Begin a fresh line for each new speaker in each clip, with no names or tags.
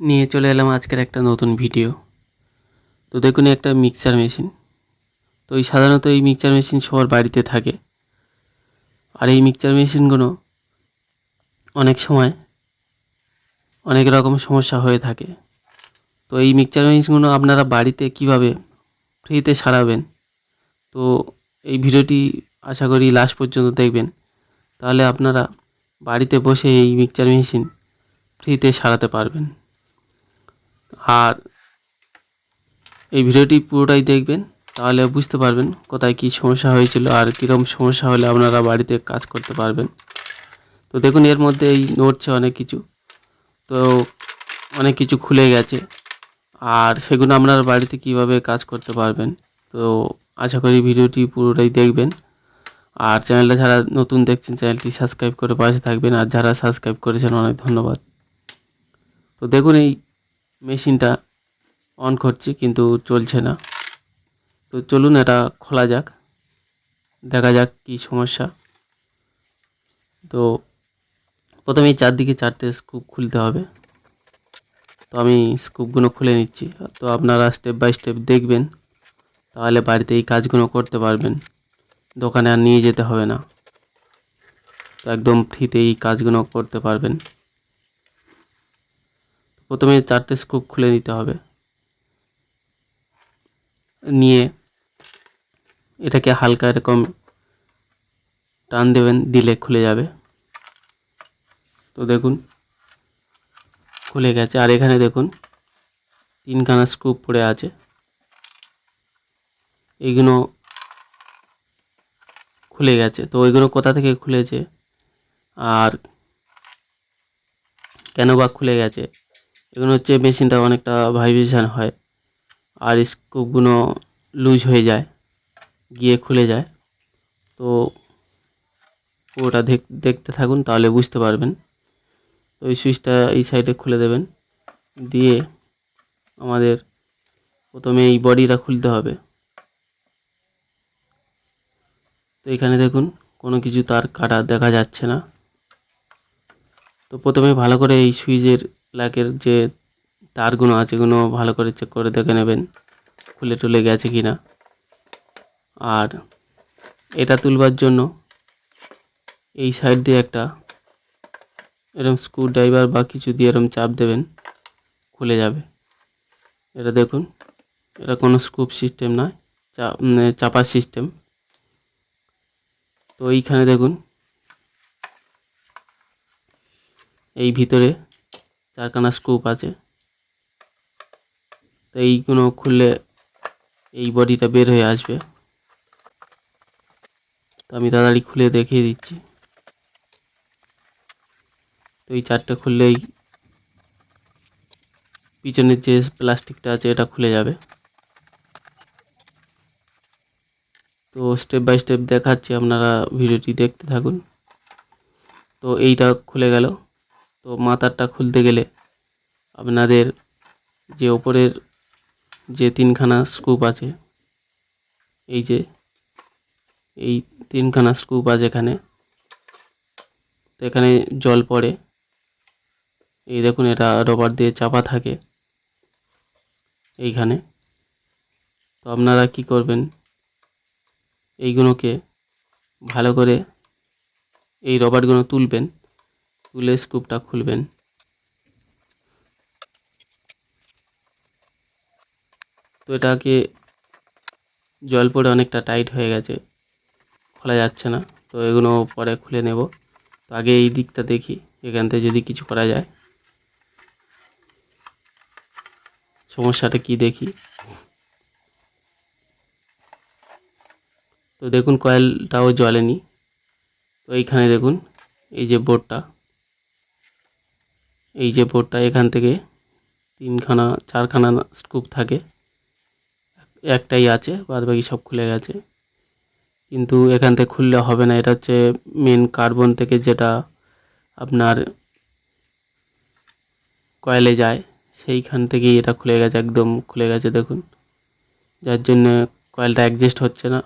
নিয়ে চলে এলাম আজকের একটা নতুন ভিডিও। তো দেখুন একটা মিক্সচার মেশিন তো এই সাধারণত এই মিক্সচার মেশিন সবার বাড়িতে থাকে। আর এই মিক্সচার মেশিনগুলো অনেক সময় অনেক রকম সমস্যা হয়ে থাকে। তো এই মিক্সচার মেশিনগুলো আপনারা বাড়িতে কীভাবে ফ্রিতে সারাবেন? তো এই ভিডিওটি আশা করি লাস্ট পর্যন্ত দেখবেন। তাহলে আপনারা বাড়িতে বসে এই মিক্সচার মেশিন ফ্রিতে সারাতে পারবেন। আর এই ভিডিওটি পুরোটাই দেখবেন, তাহলে বুঝতে পারবেন কোথায় কী সমস্যা হয়েছিল আর কীরকম সমস্যা হলে আপনারা বাড়িতে কাজ করতে পারবেন। তো দেখুন, এর মধ্যে এই নড়ছে অনেক কিছু। তো অনেক কিছু খুলে গেছে। আর সেগুলো আপনারা বাড়িতে কীভাবে কাজ করতে পারবেন, তো আশা করি ভিডিওটি পুরোটাই দেখবেন। আর চ্যানেলটা যারা নতুন দেখছেন, চ্যানেলটি সাবস্ক্রাইব করে পাশে থাকবেন। আর যারা সাবস্ক্রাইব করেছেন, অনেক ধন্যবাদ। তো দেখুন, এই মেশিনটা অন করছি, কিন্তু চলছে না। তো চলুন এটা খোলা যাক, দেখা যাক কী সমস্যা। তো প্রথমে চারদিকে চারটে স্কুপ খুলতে হবে। তো আমি স্কুপগুলো খুলে নিচ্ছি। তো আপনারা স্টেপ বাই স্টেপ দেখবেন, তাহলে বাড়িতে এই কাজগুলো করতে পারবেন। দোকানে আর নিয়ে যেতে হবে না। তো একদম ফ্রিতে এই কাজগুলো করতে পারবেন। প্রথমে চারটে স্কুপ খুলে নিতে হবে। নিয়ে এটাকে হালকা এরকম টান দেবেন, দিলে খুলে যাবে। তো দেখুন, খুলে গেছে। আর এখানে দেখুন, তিনখানা স্কুপ পড়ে আছে। এইগুলো খুলে গেছে। তো ওইগুলো কোথা থেকে খুলেছে? আর কেন বা খুলে গেছে? এগুলো হচ্ছে মেশিনটা অনেকটা ভাইব্রেশন হয়, আর স্কোপগুলো লুজ হয়ে যায়, গিয়ে খুলে যায়। তো পুরোটা দেখ, দেখতে থাকুন, তাহলে বুঝতে পারবেন। তো এই সুইচটা এই সাইডে খুলে দেবেন, দিয়ে আমাদের প্রথমে এই বডিটা খুলতে হবে। তো এখানে দেখুন, কোনো কিছু তার কাটা দেখা যাচ্ছে না। তো প্রথমে ভালো করে এই সুইচের প্লাগের যে তারগুলো আছে, এগুলো ভালো করে চেক করে দেখে নেবেন, খুলে টুলে গেছে কি না আর এটা তুলবার জন্য এই সাইড দিয়ে একটা এরকম স্ক্রু ড্রাইভার বা কিছু দিয়ে এরকম চাপ দেবেন, খুলে যাবে। এটা দেখুন, এটা কোনো স্কুপ সিস্টেম নয়, চা চাপার সিস্টেম তো এইখানে দেখুন, এই ভিতরে চারখানা স্কুপ আছে। তো এইগুলো খুললে এই বডিটা বের হয়ে আসবে। তো আমি তাড়াতাড়ি খুলে দেখিয়ে দিচ্ছি। তো এই চারটে খুললেই পিছনের যে প্লাস্টিকটা আছে, এটা খুলে যাবে। তো স্টেপ বাই স্টেপ দেখাচ্ছি, আপনারা ভিডিওটি দেখতে থাকুন। তো এইটা খুলে গেল। তো মাথারটা খুলতে গেলে আপনাদের যে ওপরের যে তিনখানা স্কুপ আছে, এই যে, এই তিনখানা স্কুপ আছে এখানে, তো এখানে জল পড়ে। এই দেখুন, এটা রবার দিয়ে চাপা থাকে এইখানে। তো আপনারা কি করবেন, এইগুলোকে ভালো করে এই রবারগুলো তুলবেন। তুলে স্কুপটা খুলবেন। তো এটাকে জল পড়ে অনেকটা টাইট হয়ে গেছে, খোলা যাচ্ছে না। তো এগুলো পরে খুলে নেব। তো আগে এই দিকটা দেখি, এখান থেকে যদি কিছু করা যায়। সমস্যাটা কি দেখি? তো দেখুন কয়েলটাও জ্বলেনি। তো এইখানে দেখুন, এই যে বোর্ডটা এই যে বোর্ডটা, এখান থেকে তিনখানা, চারখানা স্কুপ থাকে। একটাই আছে বাদ বাকি সব খুলে গেছে। কিন্তু এখান থেকে খুললে হবে না, এটা হচ্ছে মেন কার্বন থেকে যেটা আপনার কয়েলে যায়, সেইখান থেকেই এটা খুলে গেছে, একদম খুলে গেছে, দেখুন। যার জন্য কয়েলটা অ্যাডজাস্ট হচ্ছে না,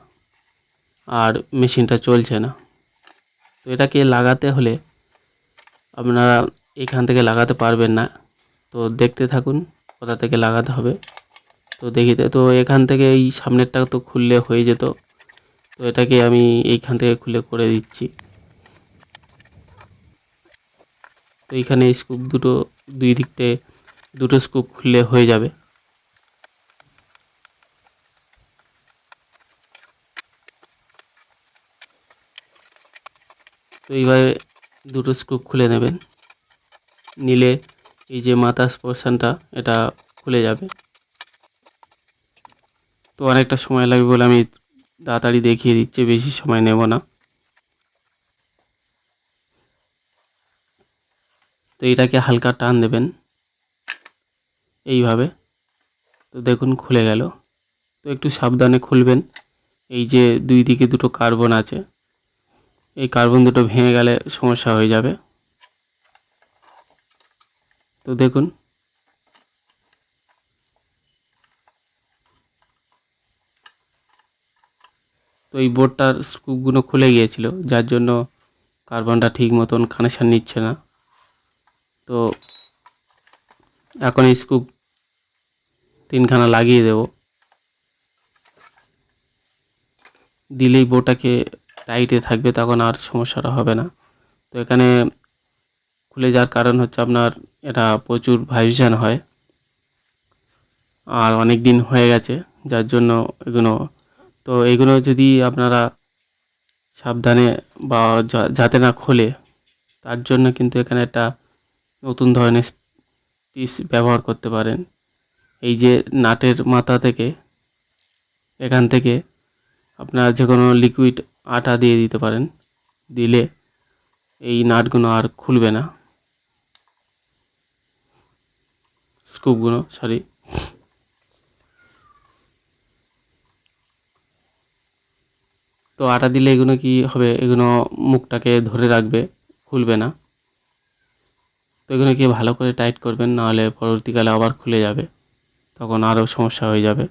আর মেশিনটা চলছে না। তো এটাকে লাগাতে হলে আপনারা এখান থেকে লাগাতে পারবেন না। তো দেখতে থাকুন কোথা থেকে লাগাতে হবে। তো দেখিতে তো এখান থেকে এই সামনেরটা তো খুললে হয়ে যেত। তো এটাকে আমি এইখান থেকে খুলে করে দিচ্ছি। তো এইখানে স্কুপ দুটো, দুই দিক থেকে দুটো স্কুপ খুললে হয়ে যাবে। তো এইভাবে দুটো স্কুপ খুলে নেবেন। নিলে এই যে মাথার পোর্শনটা এটা খুলে যাবে। তো অনেকটা সময় লাগবে বলে আমি তাড়াতাড়ি দেখিয়ে দিচ্ছি, বেশি সময় নেব না। তো এটাকে হালকা টান দেবেন, এইভাবে। তো দেখুন, খুলে গেল। তো একটু সাবধানে খুলবেন। এই যে দুই দিকে দুটো কার্বন আছে, এই কার্বন দুটো ভেঙে গেলে সমস্যা হয়ে যাবে। তো দেখুন। তো এই বোর্ডটার স্ক্রুপগুলো খুলে গিয়েছিল, যার জন্য কার্বনটা ঠিক মতন কানেকশান নিচ্ছে না। তো এখন এই স্ক্রুপ তিনখানা লাগিয়ে দেব। দিলেই বোর্ডটাকে টাইটে থাকবে, তখন আর সমস্যাটা হবে না। তো এখানে খুলে যাওয়ার কারণ হচ্ছে আপনার এটা প্রচুর ভাইব্রেশন হয়। আর অনেক দিন হয়ে গেছে, যার জন্য এগুলো, তো এগুলো যদি আপনারা সাবধানে বা যাতে না খোলে, তার জন্য কিন্তু এখানে একটা নতুন ধরনের টিপস ব্যবহার করতে পারেন। এই যে নাটের মাথা থেকে, এখান থেকে আপনারা যে কোনো লিকুইড আটা দিয়ে দিতে পারেন, দিলে এই নাটগুলো আর খুলবে না। স্কুপগুলো সরি তো আটা দিলে এগুলো কি হবে? এগুলো মুখটাকে ধরে রাখবে, খুলবে না। তো এগুলো কি ভালো করে টাইট করবেন নাহলে পরবর্তীকালে আবার খুলে যাবে, তখন আরও সমস্যা হয়ে যাবে।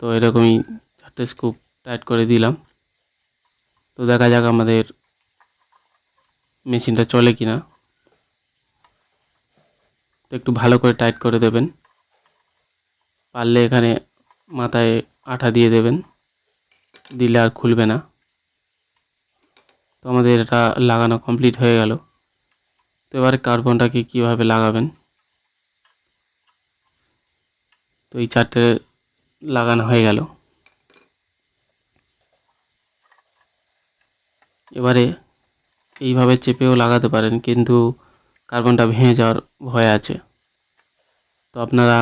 তো এরকমই চারটে স্কুপ টাইট করে দিলাম। তো দেখা যাক আমাদের মেশিনটা চলে কি না তো একটু ভালো করে টাইট করে দেবেন। পারলে এখানে মাথায় আঠা দিয়ে দেবেন। দিলে আর খুলবে না। তো আমাদের এটা লাগানো কমপ্লিট হয়ে গেল। তো এবারে কার্বনটাকে কীভাবে লাগাবেন? তো এই চারটে লাগানো হয়ে গেল। এবারে এইভাবে চেপেও লাগাতে পারেন। কিন্তু কার্বনটা ভেঙে যাওয়ার ভয় আছে। তো আপনারা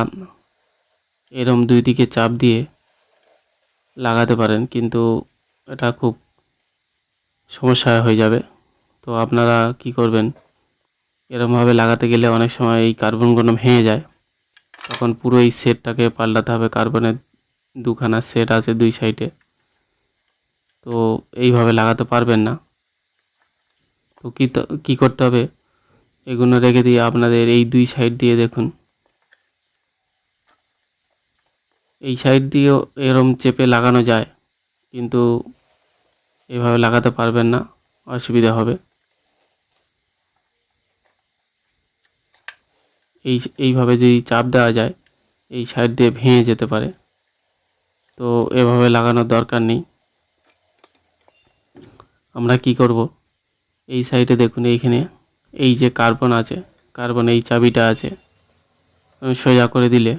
এরম দুই দিকে চাপ দিয়ে লাগাতে পারেন, কিন্তু এটা খুব সমস্যা হয়ে যাবে। তো আপনারা কি করবেন? এরমভাবে লাগাতে গেলে অনেক সময় এই কার্বনগুলো ভেঙে যায়। তখন পুরো এই সেটটাকে পাল্টাতে হবে, কার্বনের দুখানা সেট আছে দুই সাইডে। তো এইভাবে লাগাতে পারবেন না। তো কী কী করতে হবে? এগুলো রেখে দিয়ে আপনাদের এই দুই সাইড দিয়ে দেখুন। এই সাইড দিয়েও এরম চেপে লাগানো যায়, কিন্তু এভাবে লাগাতে পারবেন না, অসুবিধা হবে। এই, এইভাবে যদি চাপ দেওয়া যায়, এই সাইড দিয়ে ভেঙে যেতে পারে। তো এভাবে লাগানোর দরকার নেই। আমরা কি করব? এই সাইডে দেখুন, এইখানে এই যে কার্বন আছে, কার্বন এই চাবিটা আছে সোজা করে দিলে।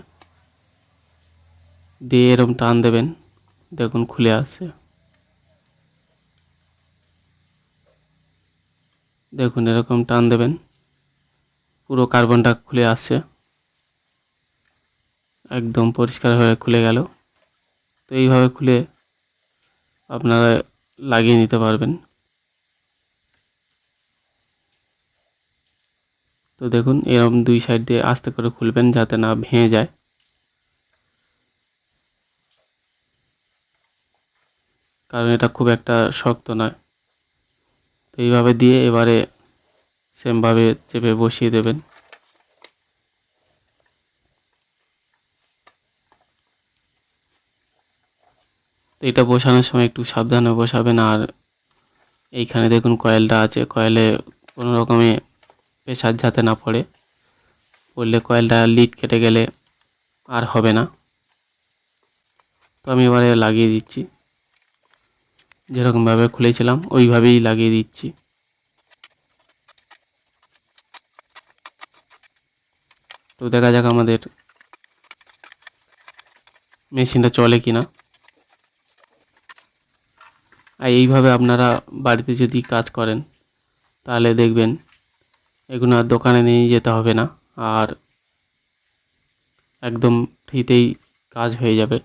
দিয়ে এরম টান দেবেন, দেখুন খুলে আসছে। দেখুন এরকম টান দেবেন, পুরো কার্বনটা খুলে আসছে। একদম পরিষ্কার হয়ে খুলে গেল। তো এইভাবে খুলে আপনারা লাগিয়ে নিতে পারবেন। তো দেখুন, এরকম দুই সাইড দিয়ে আস্তে করে খুলবেন যাতে না ভেঙে যায়। কারণ এটা খুব একটা শক্ত নয়। তো এইভাবে দিয়ে এবারে সেমভাবে চেপে বসিয়ে দেবেন। তো এটা বসানোর সময় একটু সাবধানে বসাবেন। আর এইখানে দেখুন, কয়েলটা আছে। কয়েলে কোনো রকমে প্রেশার যাতে না পড়ে, পড়লে কয়েলটা লিড কেটে গেলে আর হবে না। তো আমি এবারে লাগিয়ে দিচ্ছি। যেরকমভাবে খুলেছিলাম, ওইভাবেই লাগিয়ে দিচ্ছি। তো দেখা যাক আমাদের মেশিনটা চলে কি না আর এইভাবে আপনারা বাড়িতে যদি কাজ করেন, তাহলে দেখবেন এগুলো আর দোকানে নিয়ে যেতে হবে না। আর একদম ফ্রিতেই কাজ হয়ে যাবে।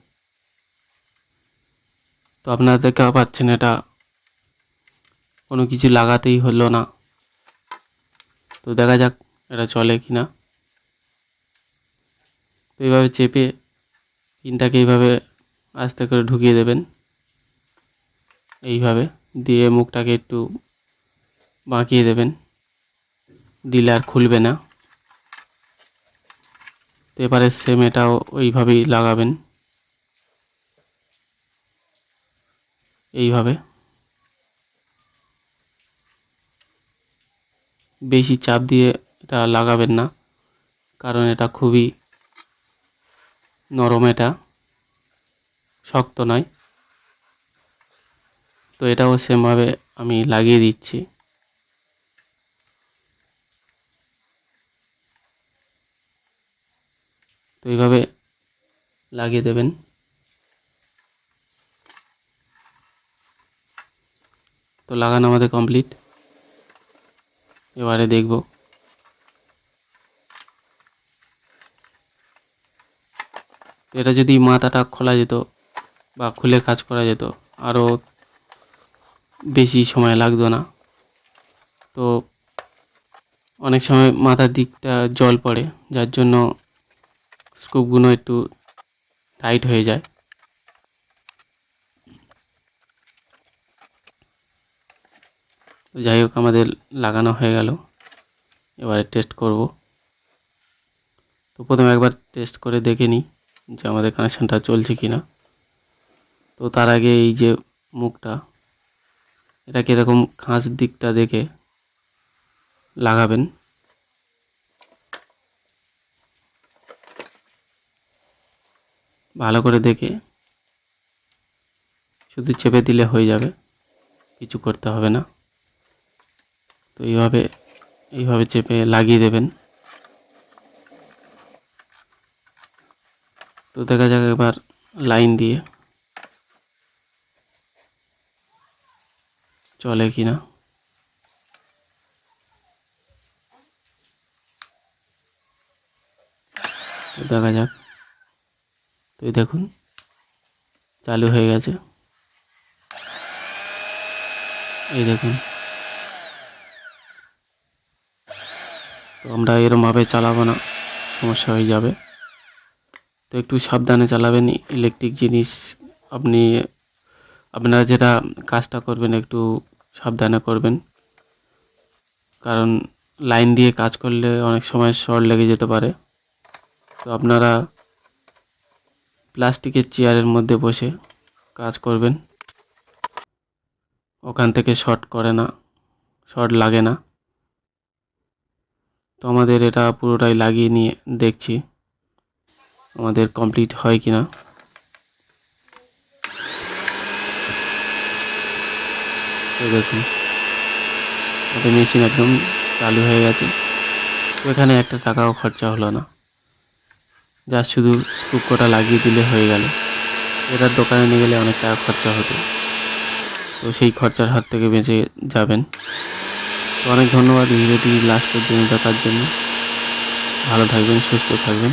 তো আপনারা দেখা পাচ্ছেন এটা কোনো কিছু লাগাতেই হলো না। তো দেখা যাক এটা চলে কি না। তো এইভাবে চেপে পিনটাকে এইভাবে আস্তে করে ঢুকিয়ে দেবেন। এইভাবে দিয়ে মুখটাকে একটু বাঁকিয়ে দেবেন। দিলে আর খুলবে না। এবারে সেম এটাও ওইভাবেই লাগাবেন। এইভাবে। বেশি চাপ দিয়ে এটা লাগাবেন না, কারণ এটা খুবই নরম এটা, শক্ত নয়। তো এটাও সেমভাবে আমি লাগিয়ে দিচ্ছি। এইভাবে লাগিয়ে দেবেন। তো লাগানো আমাদের কমপ্লিট এবারে দেখব। এটা যদি মাথাটা খোলা যেত বা খুলে কাজ করা যেত আরও বেশি সময় লাগতো না। তো অনেক সময় মাথার দিকটা জল পড়ে, যার জন্য স্ক্রুপগুলো একটু টাইট হয়ে যায়। তো যাই হোক, আমাদের লাগানো হয়ে গেল। এবারে টেস্ট করব। তো প্রথমে একবার টেস্ট করে দেখে নিই যে আমাদের কানেকশানটা চলছে কি না তো তার আগে এই যে মুখটা, এটা কীরকম খাঁজ দিকটা দেখে লাগাবেন। ভালো করে দেখে শুধু চেপে দিলে হয়ে যাবে, কিছু করতে হবে না। তো এইভাবে এইভাবে চেপে লাগিয়ে দেবেন। তো দেখা যাক এবার লাইন দিয়ে চলে কি না দেখা যাক। তো দেখুন, চালু হয়ে গেছে। এই দেখুন। তো আমরা এরমভাবে চালাবো না, সমস্যা হয়ে যাবে। তো একটু সাবধানে চালাবেন ইলেকট্রিক জিনিস আপনি, আপনারা যেটা কাজটা করবেন একটু সাবধানে করবেন। কারণ লাইন দিয়ে কাজ করলে অনেক সময় শর্ট লেগে যেতে পারে। তো আপনারা প্লাস্টিকের চেয়ারের মধ্যে বসে কাজ করবেন। ওখান থেকে শর্ট করে না, শর্ট লাগে না। তো আমাদের এটা পুরোটাই লাগিয়ে নিয়ে দেখছি, আমাদের কমপ্লিট হয় কি না। দেখুন আমাদের মেশিন একদম চালু হয়ে গেছে। এখানে একটা টাকাও খরচা হলো না। যা শুধু স্কুপ কটা লাগিয়ে দিলে হয়ে গেল। এটার দোকানে নিয়ে গেলে অনেক টাকা খরচা হতো তো সেই খরচার হাত থেকে বেঁচে যাবেন। তো অনেক ধন্যবাদ ভিডিওটি লাস্ট পর্যন্ত দেখার জন্য। ভালো থাকবেন, সুস্থ থাকবেন।